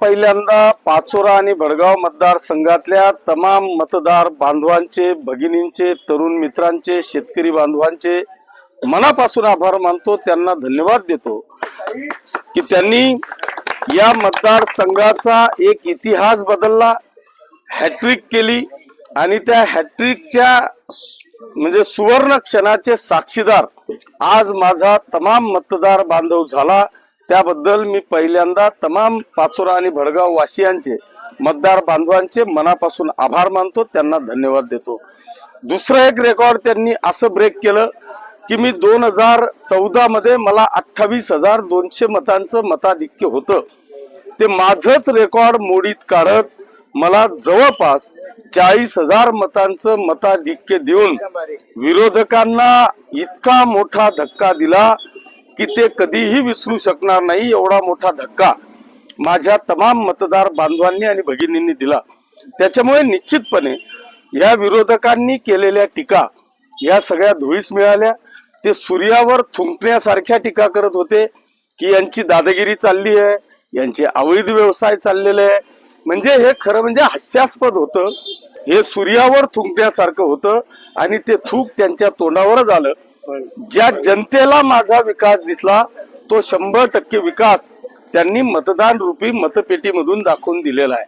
पहिल्यांदा पाचोरा आणि भडगाव मतदारसंघातल्या तमाम मतदार बांधवांचे भगिनींचे तरुण मित्रांचे शेतकरी बांधवांचे मनापासून आभार मानतो त्यांना धन्यवाद देतो. की त्यांनी या मतदारसंघाचा एक इतिहास बदलला हॅट्रिक केली आणि त्या हॅट्रिकच्या म्हणजे सुवर्ण क्षणाचे साक्षीदार आज माझा तमाम मतदार बांधव झाला. त्याबद्दल मी पहिल्यांदा तमाम पाचोरा आणि भडगाव वासियांचे मतदार बांधवांचे मनापासून आभार मानतो त्यांना धन्यवाद देतो. दुसरं एक रेकॉर्ड त्यांनी असं ब्रेक केलं की मी दोन हजार चौदा मध्ये मला अठ्ठावीस हजार दोनशे मतांचं मताधिक्य होतं. ते माझंच रेकॉर्ड मोडीत काढत मला जवळपास चाळीस हजार मतांचं मताधिक्य देऊन विरोधकांना इतका मोठा धक्का दिला की ते कधीही विसरू शकणार नाही एवढा मोठा धक्का माझ्या तमाम मतदार बांधवांनी आणि भगिनींनी दिला. त्याच्यामुळे निश्चितपणे या विरोधकांनी केलेल्या टीका या सगळ्या धुळीस मिळाल्या. ते सूर्यावर थुंकण्यासारख्या टीका करत होते की यांची दादागिरी चालली आहे यांचे अवैध व्यवसाय चाललेले आहे. म्हणजे हे खरं म्हणजे हास्यास्पद होतं. हे सूर्यावर थुंकण्यासारखं होतं आणि ते थूक त्यांच्या तोंडावरच आलं. ज्या जनतेला माझा विकास दिसला तो शंभर टक्के विकास त्यांनी मतदान रूपी मतपेटीमधून दाखवून दिलेला आहे.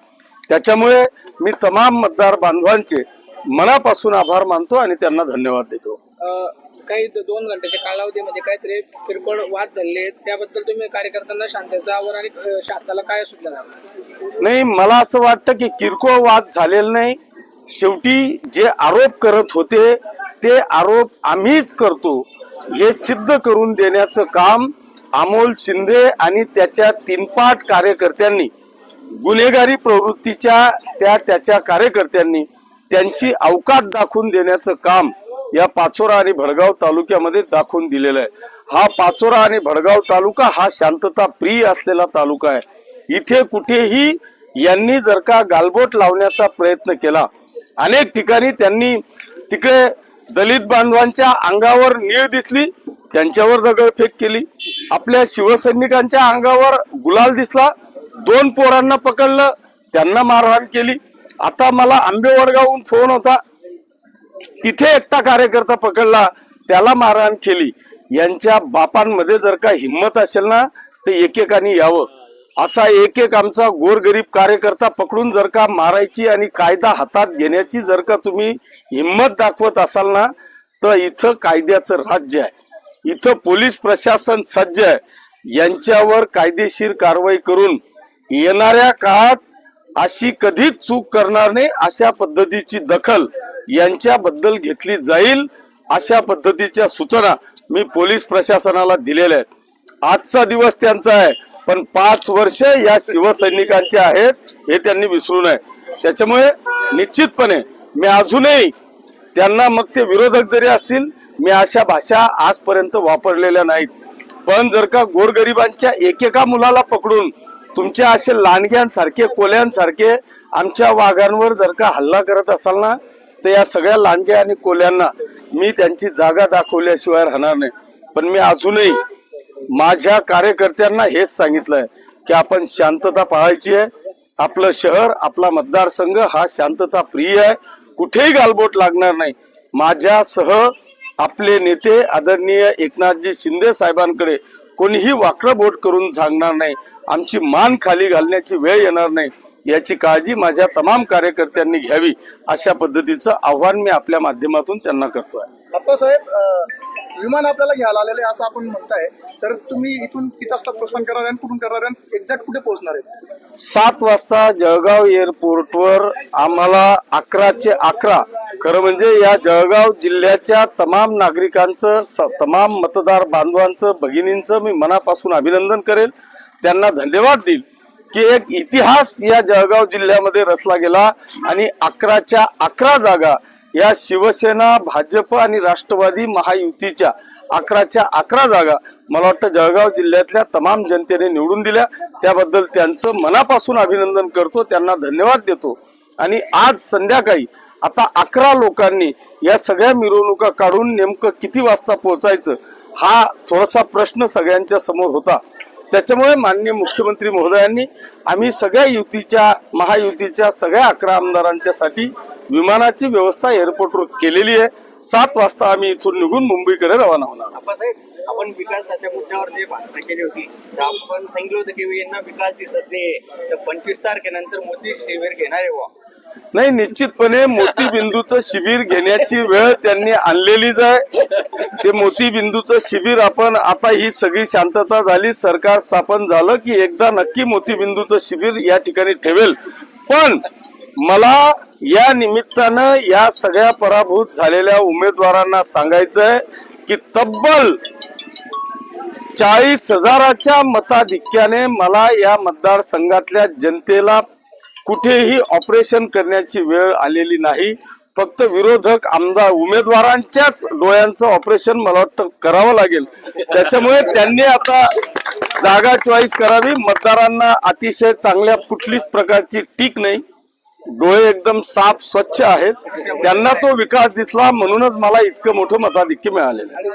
त्याच्यामुळे मी तमाम मतदार बांधवांचे मनापासून आभार मानतो आणि त्यांना धन्यवाद देतो. काही दोन घंट्याच्या कालावधीमध्ये काहीतरी किरकोळ वाद झाले त्याबद्दल तुम्ही कार्यकर्त्यांना शांततेचा आवर आणि शासनाला काय सूचना द्याल? नाही मला असं वाटतं की किरकोळ वाद झालेला नाही. शेवटी जे आरोप करत होते ते आरोप आम्हीच करतो. हे सिद्ध करून देण्याचं काम अमोल शिंदे आणि त्याच्या तीनपाट कार्यकर्त्यांनी गुन्हेगारी प्रवृत्तीच्या त्या त्याच्या कार्यकर्त्यांनी त्यांची अवकात दाखवून देण्याचं काम या पाचोरा आणि भडगाव तालुक्यामध्ये दाखवून दिलेलं आहे. हा पाचोरा आणि भडगाव तालुका हा शांतता प्रिय असलेला तालुका आहे. इथे कुठेही यांनी जर का गालबोट लावण्याचा प्रयत्न केला अनेक ठिकाणी त्यांनी तिकडे दलित बांधवांच्या अंगावर नीळ दिसली त्यांच्यावर दगडफेक केली. आपल्या शिवसैनिकांच्या अंगावर गुलाल दिसला. दोन पोरांना पकडलं त्यांना मारहाण केली. आता मला आंबेवडगावहून फोन होता. तिथे एकटा कार्यकर्ता पकडला त्याला मारहाण केली. यांच्या बापांमध्ये जर का हिंमत असेल ना तर एकेकाने यावं. असा एक एक आमचा गोरगरीब कार्यकर्ता पकडून जर का मारायची आणि कायदा हातात घेण्याची जर का तुम्ही हिंमत दाखवत असाल ना तर इथं कायद्याचं राज्य आहे. इथं पोलीस प्रशासन सज्ज आहे. यांच्यावर कायदेशीर कारवाई करून येणाऱ्या काळात अशी कधीच चूक करणार नाही अशा पद्धतीची दखल यांच्याबद्दल घेतली जाईल अशा पद्धतीच्या सूचना मी पोलीस प्रशासनाला दिलेल्या आहेत. आजचा दिवस त्यांचा आहे. पण पाच वर्ष या शिवसैनिकांचे आहेत हे त्यांनी विसरू नये. त्याच्यामुळे निश्चितपणे मी अजूनही त्यांना मग ते विरोधक जरी असतील मी अशा भाषा आजपर्यंत वापरलेल्या नाहीत. पण जर का गोरगरिबांच्या एकेका मुलाला पकडून तुमच्या असे लांडग्यांसारखे कोल्यांसारखे आमच्या वाघांवर जर का हल्ला करत असाल ना तर या सगळ्या लांडग्या आणि कोल्यांना मी त्यांची जागा दाखवल्याशिवाय राहणार नाही. पण मी अजूनही माझ्या कार्यकर्त्यांना हेच सांगितलंय की आपण शांतता पाळायची आहे. आपलं शहर आपला मतदारसंघ हा शांतता प्रिय आहे. कुठेही गालबोट लागणार नाही. माझ्यासह आपले नेते आदरणीय एकनाथजी शिंदे साहेबांकडे कोणीही वाकडं बोट करून सांगणार नाही. आमची मान खाली घालण्याची वेळ येणार नाही. याची काळजी माझ्या तमाम कार्यकर्त्यांनी घ्यावी अशा पद्धतीचं आव्हान मी आपल्या माध्यमातून त्यांना करतोय. विमान आपल्याला घ्यायला आलेलं आहे असं आपण म्हणताय. तर तुम्ही इथून किती वाजता प्रस्थान करणार आहे आणि कुठून करणार आहे आणि एक्झॅक्ट कुठे पोहोचणार आहे? सात वाजता जळगाव एअरपोर्टवर आम्हाला अकराचे अकरा. खरं म्हणजे या जळगाव जिल्ह्याच्या तमाम नागरिकांचं स- तमाम मतदार बांधवांचं भगिनींचं मी मनापासून अभिनंदन करेल. त्यांना धन्यवाद देईल की एक इतिहास या जळगाव जिल्ह्यामध्ये रचला गेला आणि अकराच्या अकरा जागा या शिवसेना भाजप आणि राष्ट्रवादी महायुतीच्या अकराच्या अकरा जागा मला वाटतं जळगाव जिल्ह्यातल्या तमाम जनतेने निवडून दिल्या. त्याबद्दल त्यांचं मनापासून अभिनंदन करतो. त्यांना धन्यवाद देतो. आणि आज संध्याकाळी आता अकरा लोकांनी या सगळ्या मिरवणुका काढून नेमकं किती वाजता पोहोचायचं हा थोडासा प्रश्न सगळ्यांच्या समोर होता. त्याच्यामुळे माननीय मुख्यमंत्री महोदयांनी आम्ही सगळ्या युतीच्या महायुतीच्या सगळ्या अकरा आमदारांच्यासाठी विमानाची व्यवस्था एअरपोर्टवर केलेली आहे. सात वाजता आम्ही इथून निघून मुंबईकडे रवाना होणार आप्पासाहेब आपण विकासाच्या मुद्द्यावर जे भाषण केली होती तर आपण सांगितलं होतं की यांना विकास दिसत नाही तर पंचवीस तारखेनंतर मोदी शिबिर घेणार आहे नाही निश्चितपणे मोतीबिंदूचं शिबिर घेण्याची वेळ त्यांनी आणलेलीच आहे. ते मोतीबिंदूचं शिबिर आपण आता ही सगळी शांतता झाली सरकार स्थापन झालं की एकदा नक्की मोतीबिंदूचं शिबिर या ठिकाणी ठेवेल. पण मला या निमित्तानं या सगळ्या पराभूत झालेल्या उमेदवारांना सांगायचंय की तब्बल चाळीस हजाराच्या मताधिक्याने मला या मतदारसंघातल्या जनतेला कुठेही ऑपरेशन करण्याची वेळ आलेली नाही. फक्त विरोधक आमदार उमेदवारांच्याच डोळ्यांचं ऑपरेशन मला वाटतं करावं लागेल. त्याच्यामुळे त्यांनी आता जागा चॉईस करावी. मतदारांना अतिशय चांगल्या कुठलीच प्रकारची टीक नाही. डोळे एकदम साफ स्वच्छ आहेत त्यांना तो विकास दिसला म्हणूनच मला इतकं मोठं मताधिक्य मिळालेलं आहे.